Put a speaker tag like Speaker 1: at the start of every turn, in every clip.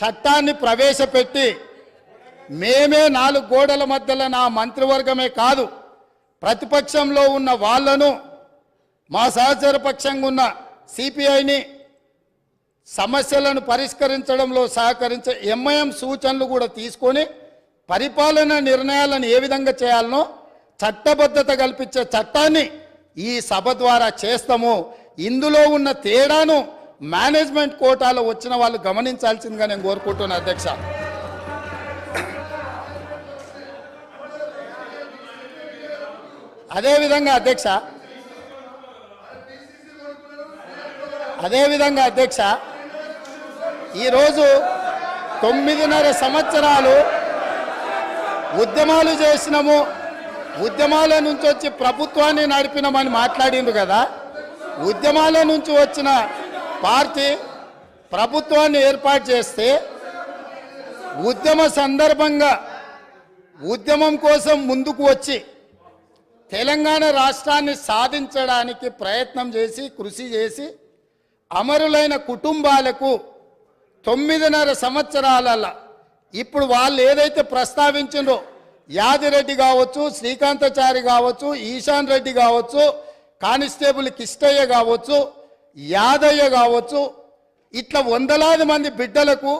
Speaker 1: చట్టాన్ని ప్రవేశపెట్టి మేమే నాలుగు గోడల మధ్యలో నా మంత్రివర్గమే కాదు ప్రతిపక్షంలో ఉన్న వాళ్ళను మా సహచర పక్షంగా ఉన్న సిపిఐని సమస్యలను పరిష్కరించడంలో సహకరించే ఎంఐఎం సూచనలు కూడా తీసుకొని పరిపాలన నిర్ణయాలను ఏ విధంగా చేయాలనో చట్టబద్ధత కల్పించే చట్టాన్ని ఈ సభ ద్వారా చేస్తాము. ఇందులో ఉన్న తేడాను మేనేజ్మెంట్ కోటాలో వచ్చిన వాళ్ళు గమనించాల్సిందిగా నేను కోరుకుంటున్నాను అధ్యక్ష. అదేవిధంగా అధ్యక్ష. అదేవిధంగా అధ్యక్ష ఈరోజు తొమ్మిదిన్నర సంవత్సరాలు ఉద్యమాలు చేసినాము. ఉద్యమాల నుంచి వచ్చి ప్రభుత్వాన్ని నడిపినామని మాట్లాడిండు కదా. ఉద్యమాల నుంచి వచ్చిన పార్టీ ప్రభుత్వాన్ని ఏర్పాటు చేస్తే ఉద్యమ సందర్భంగా ఉద్యమం కోసం ముందుకు వచ్చి తెలంగాణ రాష్ట్రాన్ని సాధించడానికి ప్రయత్నం చేసి కృషి చేసి అమరులైన కుటుంబాలకు తొమ్మిదిన్నర సంవత్సరాల ఇప్పుడు వాళ్ళు ఏదైతే ప్రస్తావించిందో యాదిరెడ్డి కావచ్చు శ్రీకాంతచారి కావచ్చు ఈశాన్ రెడ్డి కావచ్చు కానిస్టేబుల్ కిష్టయ్య కావచ్చు యాదయ్య కావచ్చు ఇట్లా వందలాది మంది బిడ్డలకు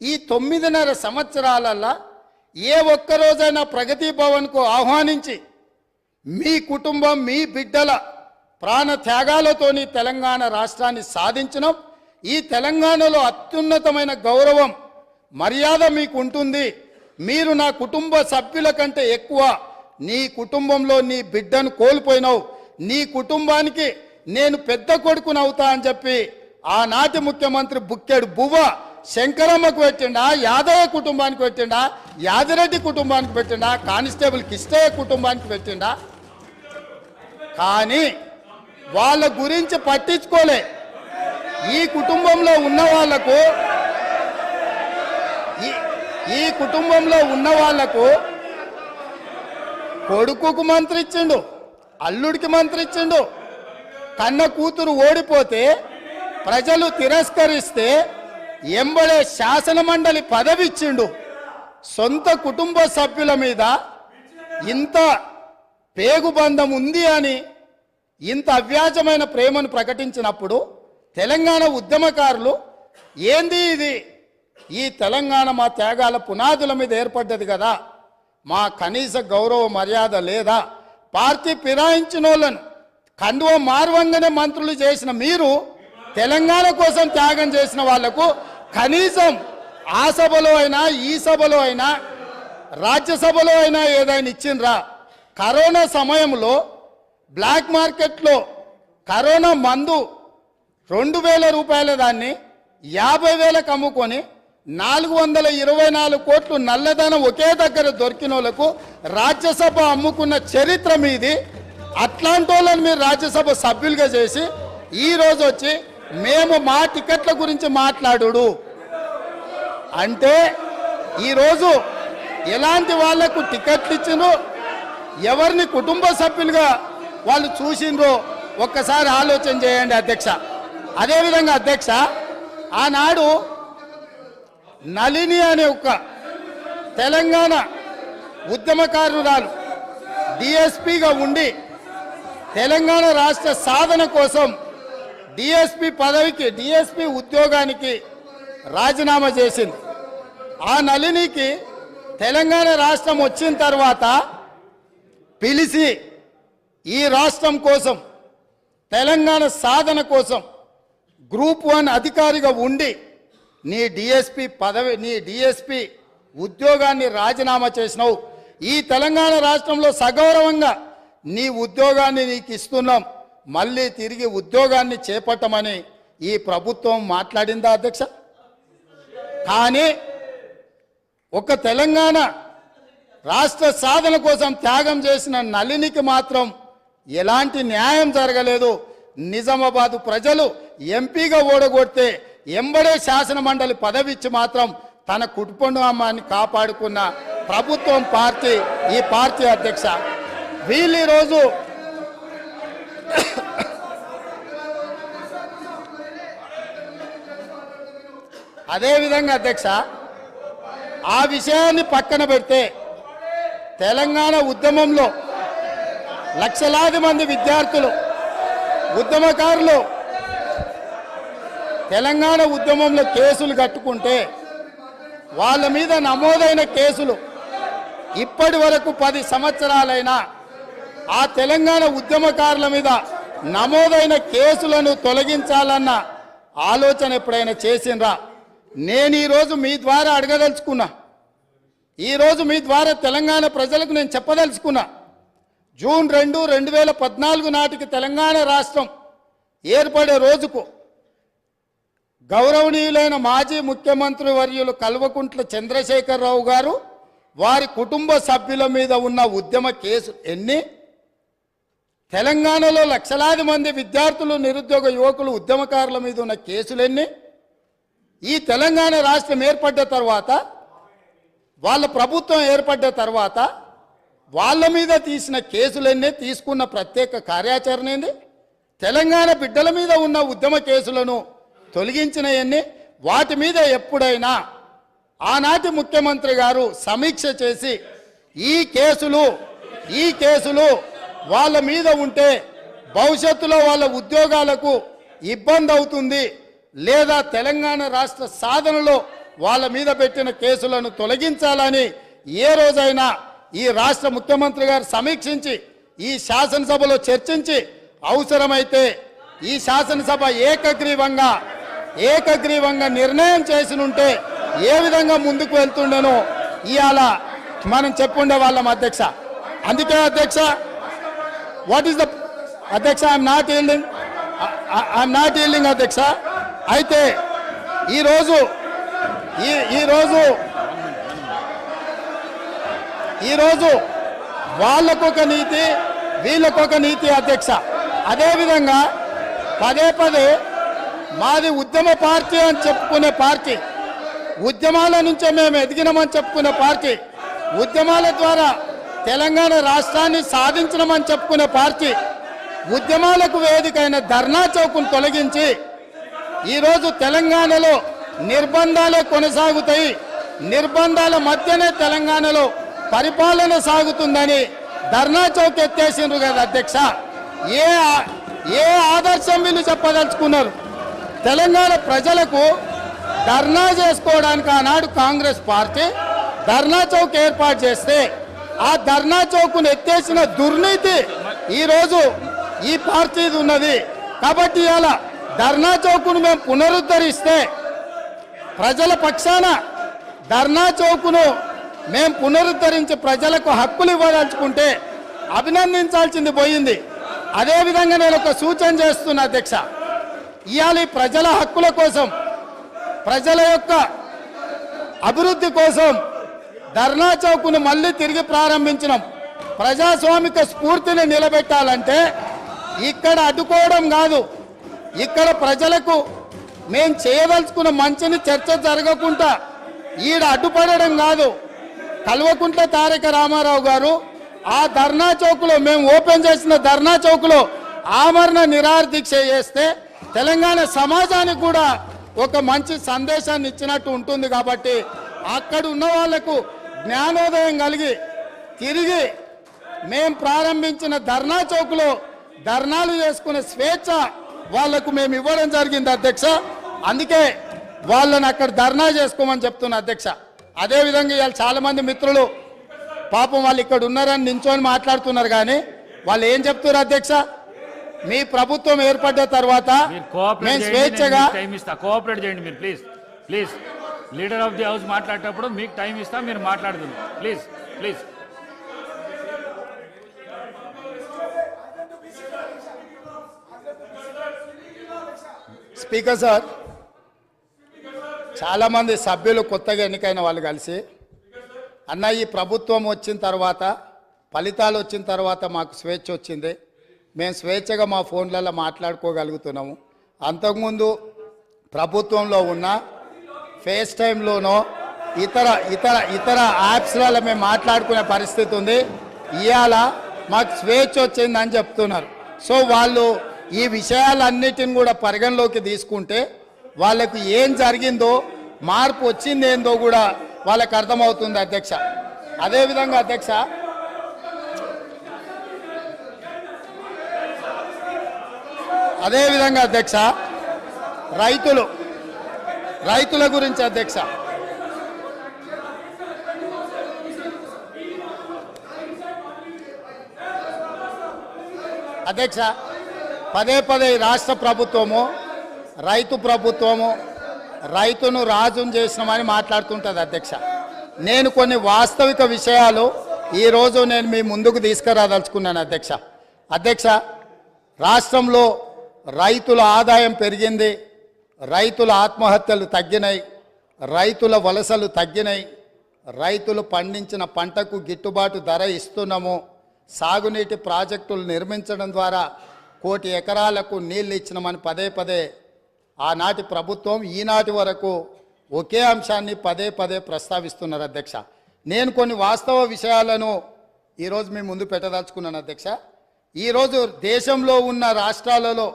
Speaker 1: ఈ తొమ్మిదిన్నర సంవత్సరాలల్లా ఏ ఒక్కరోజైనా ప్రగతి భవన్కు ఆహ్వానించి మీ కుటుంబం మీ బిడ్డల ప్రాణ త్యాగాలతోని తెలంగాణ రాష్ట్రాన్ని సాధించడం ఈ తెలంగాణలో అత్యున్నతమైన గౌరవం మర్యాద మీకు ఉంటుంది మీరు నా కుటుంబ సభ్యుల కంటే ఎక్కువ నీ కుటుంబంలో నీ బిడ్డను కోల్పోయినావు. నీ కుటుంబానికి నేను పెద్ద కొడుకుని అవుతా అని చెప్పి ఆనాటి ముఖ్యమంత్రి బుక్కెడు బువ్వ శంకరమ్మకు పెట్టిండా యాదవ కుటుంబానికి పెట్టిండా యాదిరెడ్డి కుటుంబానికి పెట్టిండా కానిస్టేబుల్ కిష్టయ్య కుటుంబానికి పెట్టిండా? కానీ వాళ్ళ గురించి పట్టించుకోలే. ఈ కుటుంబంలో ఉన్న వాళ్ళకు ఈ- ఈ కుటుంబంలో ఉన్న వాళ్ళకు కొడుకుకు మంత్రి ఇచ్చిండు అల్లుడికి మంత్రి ఇచ్చిండు కన్న కూతురు ఓడిపోతే ప్రజలు తిరస్కరిస్తే ఎంబడే శాసన మండలి పదవి ఇచ్చిండు సొంత కుటుంబ సభ్యుల మీద ఇంత పేగుబంధం ఉంది అని ఇంత అవ్యాజమైన ప్రేమను ప్రకటించినప్పుడు తెలంగాణ ఉద్యమకారులు ఏంది ఇది? ఈ తెలంగాణ మా త్యాగాల పునాదుల మీద ఏర్పడ్డది కదా. మా కనీస గౌరవ మర్యాద లేదా? పార్టీ ఫిరాయించిన వాళ్ళను కందువ మారువంగనే మంత్రులు చేసిన మీరు తెలంగాణ కోసం త్యాగం చేసిన వాళ్ళకు కనీసం ఆ సభలో అయినా ఈ సభలో అయినా రాజ్యసభలో అయినా ఏదైనా ఇచ్చిండ్రా? కరోనా సమయంలో బ్లాక్ మార్కెట్లో కరోనా మందు రెండు వేల రూపాయల దాన్ని యాభై వేలకు అమ్ముకొని నాలుగు వందల ఇరవై నాలుగు కోట్లు నల్లధనం ఒకే దగ్గర దొరికిన వాళ్ళకు రాజ్యసభ అమ్ముకున్న చరిత్ర మీది. అట్లాంటి వాళ్ళని మీరు రాజ్యసభ సభ్యులుగా చేసి ఈ రోజు వచ్చి మేము మా టికెట్ల గురించి మాట్లాడు అంటే ఈరోజు ఎలాంటి వాళ్ళకు టికెట్లు ఇచ్చినో ఎవరిని కుటుంబ సభ్యులుగా వాళ్ళు చూసిండ్రో? ఒక్కసారి ఆలోచన చేయండి అధ్యక్ష. అదేవిధంగా అధ్యక్ష ఆనాడు నళిని అనే ఒక తెలంగాణ ఉద్యమకారురాలు డిఎస్పిగా ఉండి తెలంగాణ రాష్ట్ర సాధన కోసం డిఎస్పి పదవికి డిఎస్పి ఉద్యోగానికి రాజీనామా చేసింది. ఆ నళినికి తెలంగాణ రాష్ట్రం వచ్చిన తర్వాత పిలిచి ఈ రాష్ట్రం కోసం తెలంగాణ సాధన కోసం గ్రూప్ వన్ అధికారిగా ఉండి నీ డిఎస్పి పదవి నీ డిఎస్పి ఉద్యోగాన్ని రాజీనామా చేసినావు. ఈ తెలంగాణ రాష్ట్రంలో సగౌరవంగా నీ ఉద్యోగాన్ని నీకు ఇస్తున్నాం మళ్ళీ తిరిగి ఉద్యోగాన్ని చేపట్టమని ఈ ప్రభుత్వం మాట్లాడిందా అధ్యక్ష? కానీ ఒక తెలంగాణ రాష్ట్ర సాధన కోసం త్యాగం చేసిన నళినికి మాత్రం ఎలాంటి న్యాయం జరగలేదు. నిజామాబాద్ ప్రజలు ఎంపీగా ఓడగొడితే ఎంబడే శాసన మండలి పదవి ఇచ్చి మాత్రం తన కుటుంబాన్ని కాపాడుకున్న ప్రభుత్వం పార్టీ ఈ పార్టీ అధ్యక్ష. వీళ్ళు ఈరోజు అదేవిధంగా అధ్యక్ష ఆ విషయాన్ని పక్కన పెడితే తెలంగాణ ఉద్యమంలో లక్షలాది మంది విద్యార్థులు ఉద్యమకారులు తెలంగాణ ఉద్యమంలో కేసులు కట్టుకుంటే వాళ్ళ మీద నమోదైన కేసులు ఇప్పటి వరకు పది సంవత్సరాలైనా ఆ తెలంగాణ ఉద్యమకారుల మీద నమోదైన కేసులను తొలగించాలన్న ఆలోచన ఎప్పుడైనా చేసిండ్రా? నేను ఈరోజు మీ ద్వారా అడగదలుచుకున్నా. ఈరోజు మీ ద్వారా తెలంగాణ ప్రజలకు నేను చెప్పదలుచుకున్నా. జూన్ రెండు రెండు వేల పద్నాలుగు నాటికి తెలంగాణ రాష్ట్రం ఏర్పడే రోజుకు గౌరవనీయులైన మాజీ ముఖ్యమంత్రి వర్యులు కల్వకుంట్ల చంద్రశేఖరరావు గారు వారి కుటుంబ సభ్యుల మీద ఉన్న ఉద్యమ కేసు ఎన్ని? తెలంగాణలో లక్షలాది మంది విద్యార్థులు నిరుద్యోగ యువకులు ఉద్యమకారుల మీద ఉన్న కేసులన్నీ? ఈ తెలంగాణ రాష్ట్రం ఏర్పడ్డ తర్వాత వాళ్ళ ప్రభుత్వం ఏర్పడ్డ తర్వాత వాళ్ళ మీద తీసిన కేసులన్నీ? తీసుకున్న ప్రత్యేక కార్యాచరణ ఏంది? తెలంగాణ బిడ్డల మీద ఉన్న ఉద్యమ కేసులను తొలగించినవన్నీ వాటి మీద ఎప్పుడైనా ఆనాటి ముఖ్యమంత్రి గారు సమీక్ష చేసి ఈ కేసులు ఈ కేసులు వాళ్ళ మీద ఉంటే భవిష్యత్తులో వాళ్ళ ఉద్యోగాలకు ఇబ్బంది అవుతుంది లేదా తెలంగాణ రాష్ట్ర సాధనలో వాళ్ళ మీద పెట్టిన కేసులను తొలగించాలని ఏ రోజైనా ఈ రాష్ట్ర ముఖ్యమంత్రి గారు సమీక్షించి ఈ శాసనసభలో చర్చించి అవసరమైతే ఈ శాసనసభ ఏకగ్రీవంగా ఏకగ్రీవంగా నిర్ణయం చేసి ఉంటే ఏ విధంగా ముందుకు వెళ్తుండేనో ఇవాళ మనం చెప్పుండే వాళ్ళం అధ్యక్ష. అందుకే అధ్యక్ష వాట్ ఈస్ ద అధ్యక్ష I'm not yielding I'm not yielding అధ్యక్ష అయితే ఈరోజు ఈ ఈరోజు ఈరోజు వాళ్ళకొక నీతి వీళ్ళకొక నీతి అధ్యక్ష. అదేవిధంగా పదే పదే మాది ఉద్యమ పార్టీ అని చెప్పుకునే పార్టీ. ఉద్యమాల నుంచే మేము ఎదిగినామని చెప్పుకునే పార్టీ. ఉద్యమాల ద్వారా తెలంగాణ రాష్ట్రాన్ని సాధించినామని చెప్పుకునే పార్టీ ఉద్యమాలకు వేదికైన ధర్నా చౌకును తొలగించి ఈరోజు తెలంగాణలో నిర్బంధాలే కొనసాగుతాయి. నిర్బంధాల మధ్యనే తెలంగాణలో పరిపాలన సాగుతుందని ధర్నా చౌక్ ఎత్తేసిండ్రు కదా అధ్యక్ష. ఏ ఏ ఆదర్శం వీళ్ళు చెప్పదలుచుకున్నారు? తెలంగాణ ప్రజలకు ధర్నా చేసుకోవడానికి ఆనాడు కాంగ్రెస్ పార్టీ ధర్నా చౌక్ ఏర్పాటు చేస్తే ఆ ధర్నా చౌక్ను ఎత్తేసిన దుర్నీతి ఈరోజు ఈ పార్టీది ఉన్నది. కాబట్టి ఇవాళ ధర్నా చౌక్ను మేము పునరుద్ధరిస్తే ప్రజల పక్షాన ధర్నా చౌక్ను మేము పునరుద్ధరించి ప్రజలకు హక్కులు ఇవ్వదలుచుకుంటే అభినందించాల్సింది పోయింది. అదేవిధంగా నేను ఒక సూచన చేస్తున్నా అధ్యక్ష. ఇవాళ ఈ ప్రజల హక్కుల కోసం ప్రజల యొక్క అభివృద్ధి కోసం ధర్నా చౌక్ను మళ్ళీ తిరిగి ప్రారంభించినాం. ప్రజాస్వామిక స్ఫూర్తిని నిలబెట్టాలంటే ఇక్కడ అడ్డుకోవడం కాదు. ఇక్కడ ప్రజలకు మేము చేయదలుచుకున్న మంచిని చర్చ జరగకుండా ఈడ అడ్డుపడడం కాదు. కల్వకుంట్ల తారక రామారావు గారు ఆ ధర్నా చౌక్లో మేము ఓపెన్ చేసిన ధర్నా చౌక్లో ఆమరణ నిరాహార చేస్తే తెలంగాణ సమాజానికి కూడా ఒక మంచి సందేశాన్ని ఇచ్చినట్టు ఉంటుంది కాబట్టి అక్కడ ఉన్న వాళ్ళకు జ్ఞానోదయం కలిగి తిరిగి మేం ప్రారంభించిన ధర్నా చౌక్లో ధర్నాలు చేసుకునే స్వేచ్ఛ వాళ్ళకు మేము ఇవ్వడం జరిగింది అధ్యక్ష. అందుకే వాళ్ళని అక్కడ ధర్నా చేసుకోమని చెప్తున్నా అధ్యక్ష. అదేవిధంగా ఇవాళ చాలా మంది మిత్రులు పాపం వాళ్ళు ఇక్కడ ఉన్నారని నించొని మాట్లాడుతున్నారు కానీ వాళ్ళు ఏం చెప్తున్నారు అధ్యక్ష? మీ ప్రభుత్వం ఏర్పడ్డ తర్వాత మేము స్వేచ్ఛగా
Speaker 2: కోఆపరేట్ చేయండి మీరు please please leader of the house మాట్లాడేటప్పుడు మీకు టైం ఇస్తా మీరు మాట్లాడుతుంది. Please please.
Speaker 1: స్పీకర్ సార్ చాలామంది సభ్యులు కొత్తగా ఎన్నికైన వాళ్ళు కలిసి అన్న ఈ ప్రభుత్వం వచ్చిన తర్వాత ఫలితాలు వచ్చిన తర్వాత మాకు స్వేచ్ఛ వచ్చింది. మేము స్వేచ్ఛగా మా ఫోన్లలో మాట్లాడుకోగలుగుతున్నాము. అంతకుముందు ప్రభుత్వంలో ఉన్న ఫేస్ టైంలోనో ఇతర ఇతర ఇతర యాప్స్లలో మేము మాట్లాడుకునే పరిస్థితి ఉంది. ఇవాళ మాకు స్వేచ్ఛ వచ్చిందని చెప్తున్నారు. సో వాళ్ళు ఈ విషయాలన్నిటిని కూడా పరిగణలోకి తీసుకుంటే వాళ్ళకు ఏం జరిగిందో మార్పు వచ్చింది ఏందో కూడా వాళ్ళకు అర్థమవుతుంది అధ్యక్ష. అదేవిధంగా అధ్యక్ష అదేవిధంగా అధ్యక్ష రైతులు రైతుల గురించి అధ్యక్ష. అధ్యక్ష పదే పదే రాష్ట్ర ప్రభుత్వము రైతు ప్రభుత్వము రైతును రాజును చేసినామని మాట్లాడుతుంటుంది అధ్యక్ష. నేను కొన్ని వాస్తవిక విషయాలు ఈరోజు నేను మీ ముందుకు తీసుకురాదలుచుకున్నాను అధ్యక్ష. అధ్యక్ష రాష్ట్రంలో రైతుల ఆదాయం పెరిగింది. రైతుల ఆత్మహత్యలు తగ్గినాయి రైతుల వలసలు తగ్గినాయి రైతులు పండించిన పంటకు గిట్టుబాటు ధర ఇస్తున్నాము సాగునీటి ప్రాజెక్టులు నిర్మించడం ద్వారా కోటి ఎకరాలకు నీళ్ళు ఇచ్చినామని పదే పదే ఆనాటి ప్రభుత్వం ఈనాటి వరకు ఒకే అంశాన్ని పదే పదే ప్రస్తావిస్తున్నారు అధ్యక్ష. నేను కొన్ని వాస్తవ విషయాలను ఈరోజు మీ ముందు పెట్టదలుచుకున్నాను అధ్యక్ష. ఈరోజు దేశంలో ఉన్న రాష్ట్రాలలో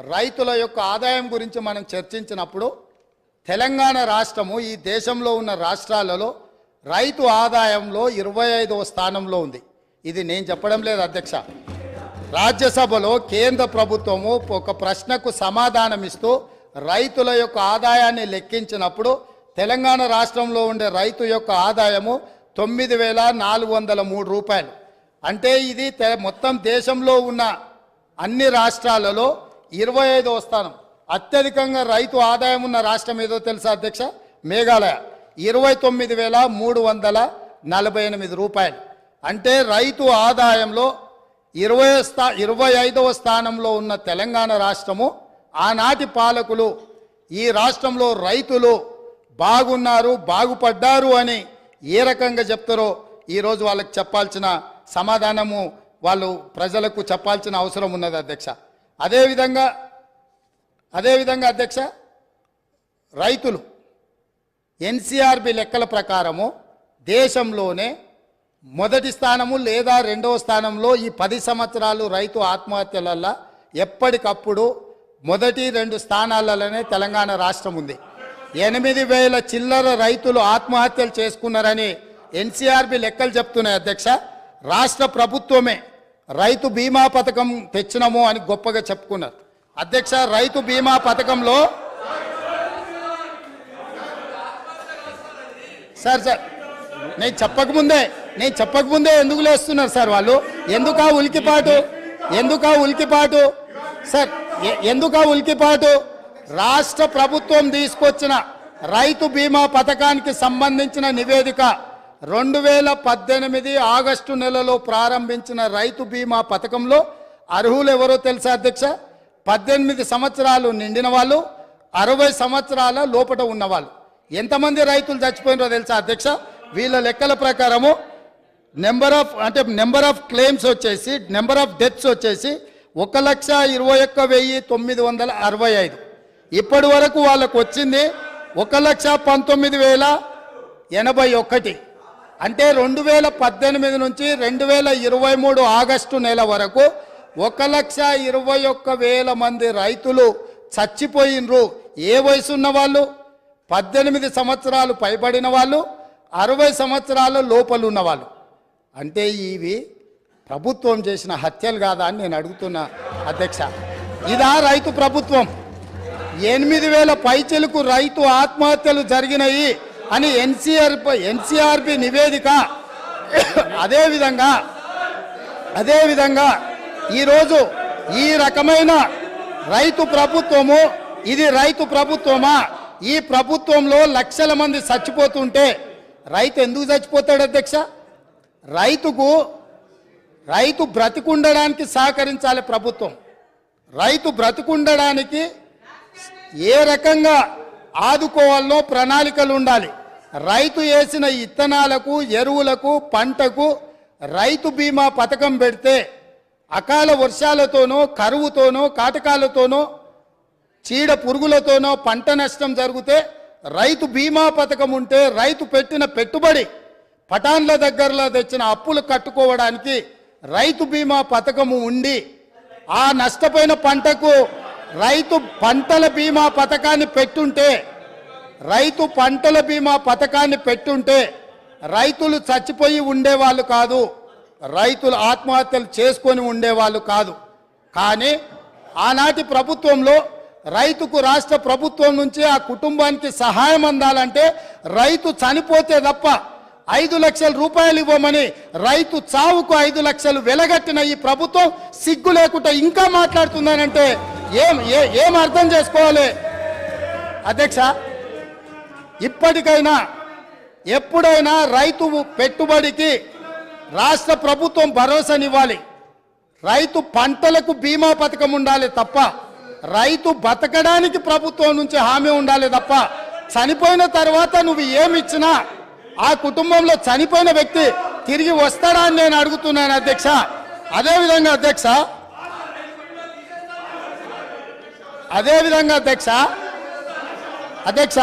Speaker 1: రైతుల యొక్క ఆదాయం గురించి మనం చర్చించినప్పుడు తెలంగాణ రాష్ట్రము ఈ దేశంలో ఉన్న రాష్ట్రాలలో రైతు ఆదాయంలో ఇరవై ఐదవ స్థానంలో ఉంది. ఇది నేను చెప్పడం లేదు అధ్యక్ష. రాజ్యసభలో కేంద్ర ప్రభుత్వము ఒక ప్రశ్నకు సమాధానం ఇస్తూ రైతుల యొక్క ఆదాయాన్ని లెక్కించినప్పుడు తెలంగాణ రాష్ట్రంలో ఉండే రైతు యొక్క ఆదాయము తొమ్మిది వేల నాలుగు వందల మూడు రూపాయలు. అంటే ఇది తె- మొత్తం దేశంలో ఉన్న అన్ని రాష్ట్రాలలో ఇరవై ఐదవ స్థానం. అత్యధికంగా రైతు ఆదాయం ఉన్న రాష్ట్రం ఏదో తెలుసా అధ్యక్ష? మేఘాలయ. ఇరవై తొమ్మిది వేల మూడు వందల నలభై ఎనిమిది రూపాయలు. అంటే రైతు ఆదాయంలో ఇరవై స్థా ఇరవై ఐదవ స్థానంలో ఉన్న తెలంగాణ రాష్ట్రము ఆనాటి పాలకులు ఈ రాష్ట్రంలో రైతులు బాగున్నారు బాగుపడ్డారు అని ఏ రకంగా చెప్తారో ఈరోజు వాళ్ళకి చెప్పాల్సిన సమాధానము వాళ్ళు ప్రజలకు చెప్పాల్సిన అవసరం ఉన్నది అధ్యక్ష. అదేవిధంగా అదేవిధంగా అధ్యక్ష రైతులు ఎన్సీఆర్బి లెక్కల ప్రకారము దేశంలోనే మొదటి స్థానము లేదా రెండవ స్థానంలో ఈ పది సంవత్సరాలు రైతు ఆత్మహత్యలల్లో ఎప్పటికప్పుడు మొదటి రెండు స్థానాలలోనే తెలంగాణ రాష్ట్రం ఉంది. ఎనిమిది వేల చిల్లర రైతులు ఆత్మహత్యలు చేసుకున్నారని ఎన్సీఆర్బి లెక్కలు చెప్తున్నాయి అధ్యక్ష. రాష్ట్ర ప్రభుత్వమే రైతు బీమా పథకం తెచ్చినము అని గొప్పగా చెప్పుకున్నారు. అధ్యక్ష రైతు బీమా పథకంలో సార్ సార్ నేను చెప్పకముందే నేను చెప్పకముందే ఎందుకు లేస్తున్నారు సార్ వాళ్ళు? ఎందుకా ఉలికిపాటు ఎందుకా ఉలికిపాటు సార్ ఎందుకు ఎందుకా ఉలికిపాటు రాష్ట్ర ప్రభుత్వం తీసుకొచ్చిన రైతు బీమా పథకానికి సంబంధించిన నివేదిక రెండు వేల పద్దెనిమిది ఆగస్టు నెలలో ప్రారంభించిన రైతు బీమా పథకంలో అర్హులు ఎవరో తెలుసా అధ్యక్ష? పద్దెనిమిది సంవత్సరాలు నిండిన వాళ్ళు అరవై సంవత్సరాల లోపట ఉన్నవాళ్ళు. ఎంతమంది రైతులు చచ్చిపోయినారో తెలుసా అధ్యక్ష? వీళ్ళ లెక్కల ప్రకారము నెంబర్ ఆఫ్ అంటే నెంబర్ ఆఫ్ క్లెయిమ్స్ వచ్చేసి నెంబర్ ఆఫ్ డెత్స్ వచ్చేసి ఒక లక్ష ఇరవై ఒక్క వెయ్యి తొమ్మిది వందల అరవై ఐదు. ఇప్పటి వరకు వాళ్ళకు వచ్చింది ఒక లక్ష పంతొమ్మిది వేల ఎనభై ఒకటి. అంటే రెండు వేల పద్దెనిమిది నుంచి రెండు వేల ఇరవై మూడు ఆగస్టు నెల వరకు ఒక లక్ష ఇరవై ఒక్క వేల మంది రైతులు చచ్చిపోయినరు. ఏ వయసు ఉన్న వాళ్ళు? పద్దెనిమిది సంవత్సరాలు పైబడిన వాళ్ళు అరవై సంవత్సరాల లోపల ఉన్నవాళ్ళు అంటే ఇవి ప్రభుత్వం చేసిన హత్యలు కాదా అని నేను అడుగుతున్నా అధ్యక్ష. ఇదా రైతు ప్రభుత్వం. ఎనిమిది వేల పైచెలకు రైతు ఆత్మహత్యలు జరిగినాయి. అని ఎన్సీఆర్ ఎన్సీఆర్బి నివేదిక. అదేవిధంగా అదేవిధంగా ఈరోజు ఈ రకమైన రైతు ప్రభుత్వము ఇది రైతు ప్రభుత్వమా? ఈ ప్రభుత్వంలో లక్షల మంది చచ్చిపోతుంటే రైతు ఎందుకు చచ్చిపోతాడు అధ్యక్ష? రైతుకు రైతు బ్రతికుండడానికి సహకరించాలి ప్రభుత్వం. రైతు బ్రతికుండడానికి ఏ రకంగా ఆదుకోవాలనో ప్రణాళికలు ఉండాలి రైతు వేసిన ఇత్తనాలకు ఎరువులకు పంటకు రైతు బీమా పథకం పెడితే అకాల వర్షాలతోనో కరువుతోనో కాటకాలతోనో చీడ పురుగులతోనో పంట నష్టం జరిగితే రైతు బీమా పథకం ఉంటే రైతు పెట్టిన పెట్టుబడి పటాన్ల దగ్గరలో తెచ్చిన అప్పులు కట్టుకోవడానికి రైతు బీమా పథకము ఉండి ఆ నష్టపోయిన పంటకు రైతు పంటల బీమా పథకాన్ని పెట్టుంటే రైతు పంటల బీమా పథకాన్ని పెట్టుంటే రైతులు చచ్చిపోయి ఉండేవాళ్ళు కాదు రైతులు ఆత్మహత్యలు చేసుకొని ఉండేవాళ్ళు కాదు. కానీ ఆనాటి ప్రభుత్వంలో రైతుకు రాష్ట్ర ప్రభుత్వం నుంచి ఆ కుటుంబానికి సహాయం అందాలంటే రైతు చనిపోతే తప్ప ఐదు లక్షల రూపాయలు ఇవ్వమని రైతు చావుకు ఐదు లక్షలు వెలగట్టిన ఈ ప్రభుత్వం సిగ్గు లేకుండా ఇంకా మాట్లాడుతుందనంటే ఏం ఏ- ఏం అర్థం చేసుకోవాలి? అధ్యక్ష ఇప్పటికైనా ఎప్పుడైనా రైతు పెట్టుబడికి రాష్ట్ర ప్రభుత్వం భరోసానివ్వాలి. రైతు పంటలకు బీమా పథకం ఉండాలి తప్ప రైతు బతకడానికి ప్రభుత్వం నుంచి హామీ ఉండాలి తప్ప చనిపోయిన తర్వాత నువ్వు ఏమిచ్చినా ఆ కుటుంబంలో చనిపోయిన వ్యక్తి తిరిగి వస్తాడా అని నేను అడుగుతున్నాను అధ్యక్ష. అదేవిధంగా అధ్యక్ష అదేవిధంగా అధ్యక్ష అధ్యక్ష